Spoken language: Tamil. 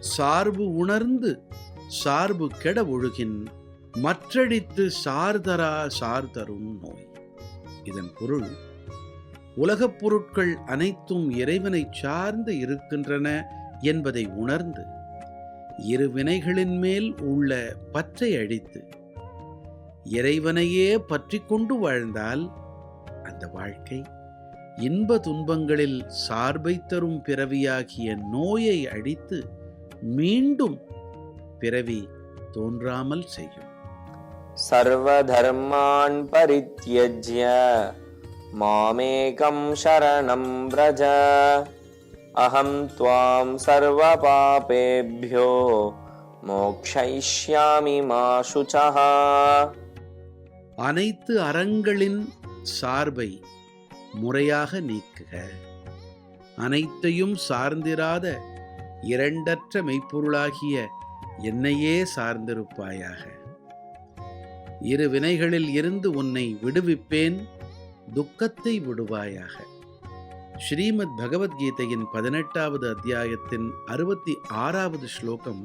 சார்பு உணர்ந்து சார்பு கெட ஒழுகின் மற்றடித்து சார்தரா சார்தரும் நோய். இதன் பொருள் உலகப் பொருட்கள் அனைத்தும் இறைவனை சார்ந்து இருக்கின்றன என்பதை உணர்ந்து இரு வினைகளின் மேல் உள்ள பற்றை அழித்து இறைவனையே பற்றி கொண்டு வாழ்ந்தால் அந்த வாழ்க்கை இன்ப துன்பங்களில் சார்பை தரும் பிறவியாகிய நோயை அழித்து மீண்டும் பிறவி தோன்றாமல் செய்யும். சர்வதர்மான் பரித்தியஜ்ய மாமேகம் சரணம் பிரஜ. அகம் துவாம் சர்வ பாபேபியோ மோக்ஷயிஷ்யாமி மாசுச்சா அனைத்து அறங்களின் சார்பை முறையாக நீக்குக. அனைத்தையும் சார்ந்திராத இரண்டற்ற மெய்ப்பொருளாகிய என்னையே சார்ந்திருப்பாயாக. இரு வினைகளில் இருந்து உன்னை விடுவிப்பேன் துக்கத்தை விடுவாயாக. ஸ்ரீமத் பகவத்கீதையின் பதினெட்டாவது அத்தியாயத்தின் அறுபத்தி ஆறாவது ஸ்லோகம்